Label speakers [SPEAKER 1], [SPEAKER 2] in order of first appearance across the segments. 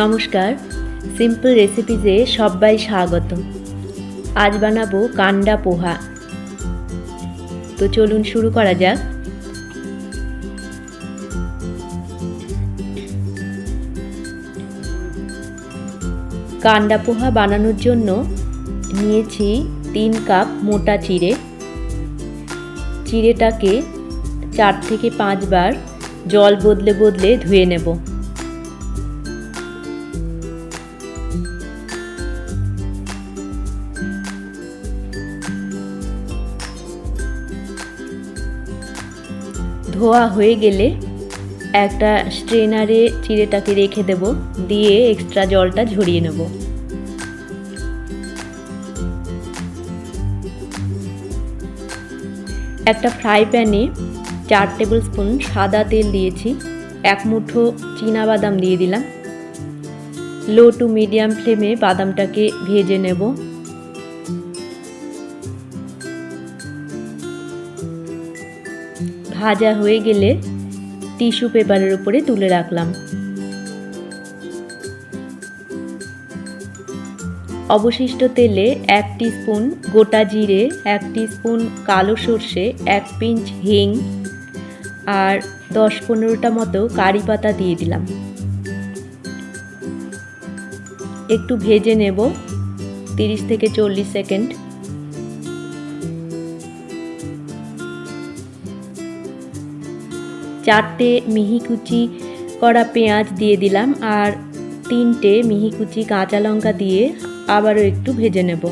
[SPEAKER 1] নমস্কার সিম্পল রেসিপিজে সবাই স্বাগত আজ বানাবো কান্ডা পোহা। তো চলুন শুরু করা যাক। কান্ডা পোহা বানানোর জন্য নিয়েছি তিন কাপ মোটা চিড়ে। চিড়েটাকে চার থেকে পাঁচবার জল বদলে বদলে ধুয়ে নেব। ধোয়া হয়ে গেলে একটা স্ট্রেনারে চিড়েটাকে রেখে দেব, দিয়ে এক্সট্রা জলটা ঝরিয়ে নেব। একটা ফ্রাই প্যানে চার টেবিল স্পুন সাদা তেল দিয়েছি, এক মুঠো বাদাম দিয়ে দিলাম। লো টু মিডিয়াম ফ্লেমে বাদামটাকে ভেজে নেব। ভাজা হয়ে গেলে টিস্যু পেপারের উপরে তুলে রাখলাম। অবশিষ্ট তেলে এক স্পুন গোটা জিরে, এক স্পুন কালো সর্ষে, এক পিঞ্চ হিং আর দশ পনেরোটা মতো কারি পাতা দিয়ে দিলাম। একটু ভেজে নেব, তিরিশ থেকে চল্লিশ সেকেন্ড। চারটে মিহি কুচি করা পেঁয়াজ দিয়ে দিলাম আর তিনটে মিহি কুচি কাঁচা লঙ্কা দিয়ে আবারও একটু ভেজে নেব।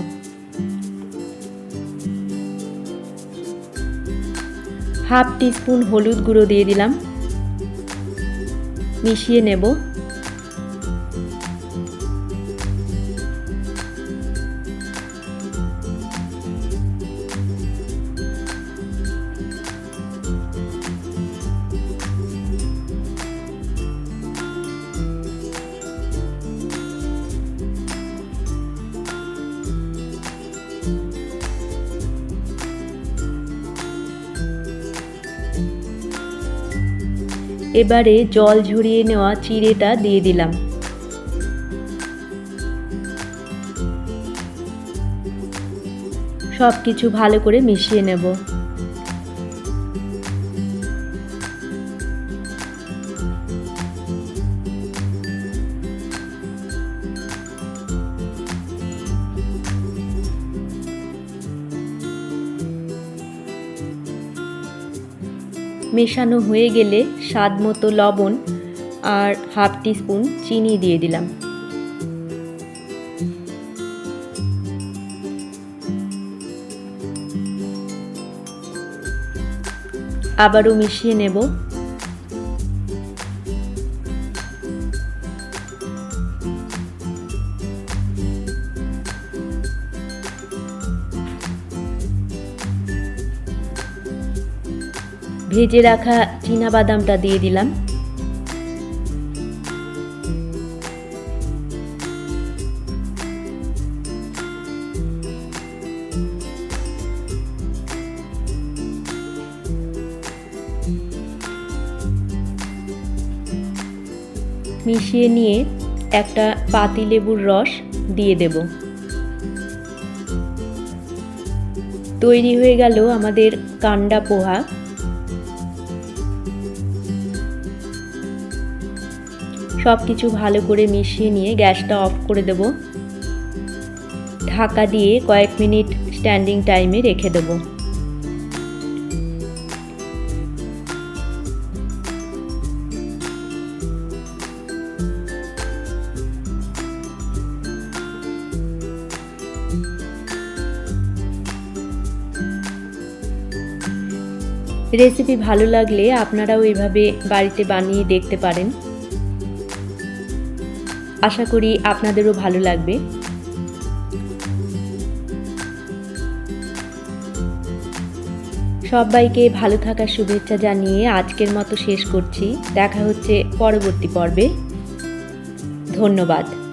[SPEAKER 1] হাফ টিস্পুন হলুদ গুঁড়ো দিয়ে দিলাম। মিশিয়ে নেব। এবারে জল ঝরিয়ে নেওয়া চিড়েটা দিয়ে দিলাম। সব কিছু ভালো করে মিশিয়ে নেব। মেশানো হয়ে গেলে স্বাদ মতো লবণ আর হাফ টিস্পুন চিনি দিয়ে দিলাম। আবারও মিশিয়ে নেব। ভেজে রাখা বাদামটা দিয়ে দিলাম। মিশিয়ে নিয়ে একটা পাতি লেবুর রস দিয়ে দেব। তৈরি হয়ে গেল আমাদের কান্ডা পোহা। সব কিছু ভালো করে মিশিয়ে নিয়ে গ্যাসটা অফ করে দেব। ঢাকা দিয়ে কয়েক মিনিট স্ট্যান্ডিং টাইমে রেখে দেব। রেসিপি ভালো লাগলে আপনারাও এভাবে বাড়িতে বানিয়ে দেখতে পারেন। আশা করি আপনাদেরও ভালো লাগবে। সবাইকে ভালো থাকার শুভেচ্ছা জানিয়ে আজকের মতো শেষ করছি। দেখা হচ্ছে পরবর্তী পর্বে। ধন্যবাদ।